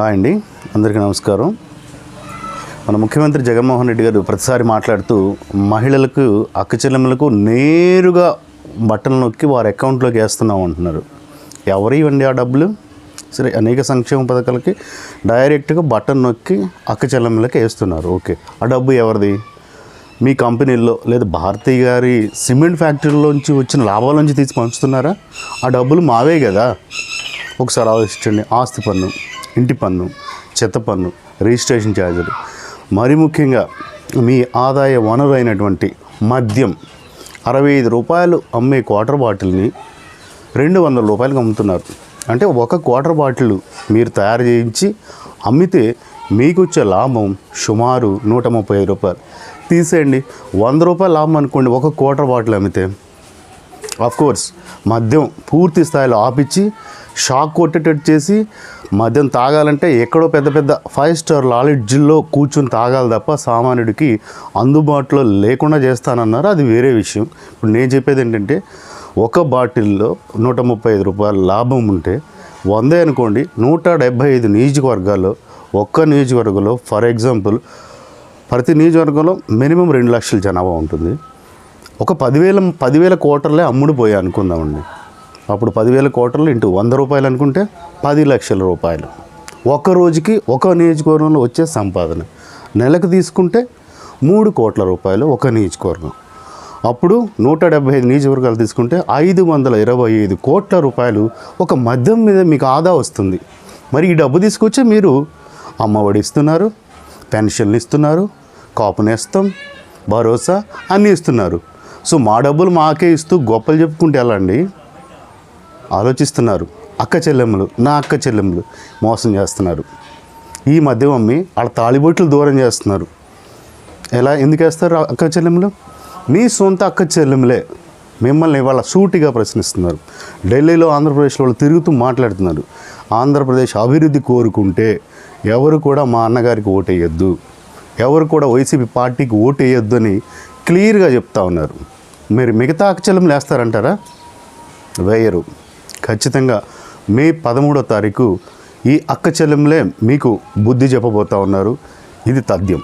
Hi అండి అందరికీ నమస్కారం. మన ముఖ్యమంత్రి జగన్మోహన్ రెడ్డి గారు ప్రతిసారి మాట్లాడుతూ మహిళలకు అక్కచెల్లెములకు నేరుగా బట్టలు నొక్కి వారి అకౌంట్లోకి వేస్తున్నాం అంటున్నారు. ఎవరు ఇవ్వండి ఆ డబ్బులు? సరే అనేక సంక్షేమ పథకాలకి డైరెక్ట్గా బటన్ నొక్కి అక్కచెల్లెములకి వేస్తున్నారు. ఓకే ఆ డబ్బు ఎవరిది? మీ కంపెనీల్లో లేదా భారతీయ గారి సిమెంట్ ఫ్యాక్టరీలోంచి వచ్చిన లాభాల నుంచి తీసి పంచుతున్నారా? ఆ డబ్బులు మావే కదా. ఒకసారి ఆలోచించండి ఆస్తి పన్ను. ఇంటి పన్ను చెత్త పన్ను రిజిస్ట్రేషన్ ఛార్జీలు. మరి ముఖ్యంగా మీ ఆదాయ వనరు అయినటువంటి మద్యం అరవై ఐదు రూపాయలు అమ్మే క్వార్టర్ బాటిల్ని రెండు వందల రూపాయలకు అమ్ముతున్నారు. అంటే ఒక క్వార్టర్ బాటిల్ మీరు తయారు చేయించి అమ్మితే మీకు వచ్చే లాభం సుమారు నూట ముప్పై ఐదు రూపాయలు. తీసేయండి. వంద రూపాయలు లాభం అనుకోండి ఒక క్వార్టర్ బాటిల్ అమ్మితే. కోర్స్ మద్యం పూర్తి స్థాయిలో ఆపిచ్చి షాక్ కొట్టేటట్టు చేసి మద్యం తాగాలంటే ఎక్కడో పెద్ద పెద్ద ఫైవ్ స్టార్ లాలెడ్జిల్లో కూర్చుని తాగాలి తప్ప సామాన్యుడికి అందుబాటులో లేకుండా చేస్తానన్నారు. అది వేరే విషయం. ఇప్పుడు నేను చెప్పేది ఏంటంటే ఒక బాటిల్లో నూట ముప్పై ఐదు రూపాయల లాభం ఉంటే వందే అనుకోండి నూట డెబ్భై ఐదు నియోజకవర్గాల్లో ఒక్క నియోజకవర్గంలో ఫర్ ఎగ్జాంపుల్ ప్రతి నియోజకవర్గంలో మినిమం రెండు లక్షల జనాభా ఉంటుంది. ఒక పదివేల పదివేల కోటర్లే అమ్ముడు పోయా అనుకుందామండి. అప్పుడు పదివేల కోట్లు ఇంటూ వంద రూపాయలు అనుకుంటే పది లక్షల రూపాయలు. ఒక రోజుకి ఒక నియోజకవర్గంలో వచ్చే సంపాదన. నెలకు తీసుకుంటే మూడు కోట్ల రూపాయలు ఒక నియోజకవర్గం. అప్పుడు నూట డెబ్బై ఐదు నియోజకవర్గాలు తీసుకుంటే ఐదు వందల ఇరవై ఐదు కోట్ల రూపాయలు ఒక మద్యం మీద మీకు ఆదా వస్తుంది. మరి ఈ డబ్బు తీసుకొచ్చి మీరు అమ్మఒడి ఇస్తున్నారు పెన్షన్లు ఇస్తున్నారు కాపు నేస్తం భరోసా అన్నీ ఇస్తున్నారు. సో మా డబ్బులు మాకే ఇస్తూ గొప్పలు చెప్పుకుంటే ఎలా అండి ఆలోచిస్తున్నారు. అక్క చెల్లెమ్మలు నా అక్క చెల్లెమ్మలు మోసం చేస్తున్నారు. ఈ మధ్య మమ్మీ వాళ్ళ తాళిబొట్లు దూరం చేస్తున్నారు. ఎలా? ఎందుకు వేస్తారు అక్క చెల్లెమ్మలు? మీ సొంత అక్క చెల్లెమ్మలే మిమ్మల్ని ఇవాళ సూటిగా ప్రశ్నిస్తున్నారు. ఢిల్లీలో ఆంధ్రప్రదేశ్లో వాళ్ళు తిరుగుతూ మాట్లాడుతున్నారు. ఆంధ్రప్రదేశ్ అభివృద్ధి కోరుకుంటే ఎవరు కూడా మా అన్నగారికి ఓటేయొద్దు. ఎవరు కూడా వైసీపీ పార్టీకి ఓటేయొద్దు అని క్లియర్గా చెప్తా ఉన్నారు. మీరు మిగతా అక్కచెల్లెమ్మలు వేస్తారంటారా? వేయరు. ఖచ్చితంగా మే పదమూడో తారీఖు ఈ అక్క చెల్లెమ్మలే మీకు బుద్ధి చెప్పబోతా ఉన్నారు. ఇది తథ్యం.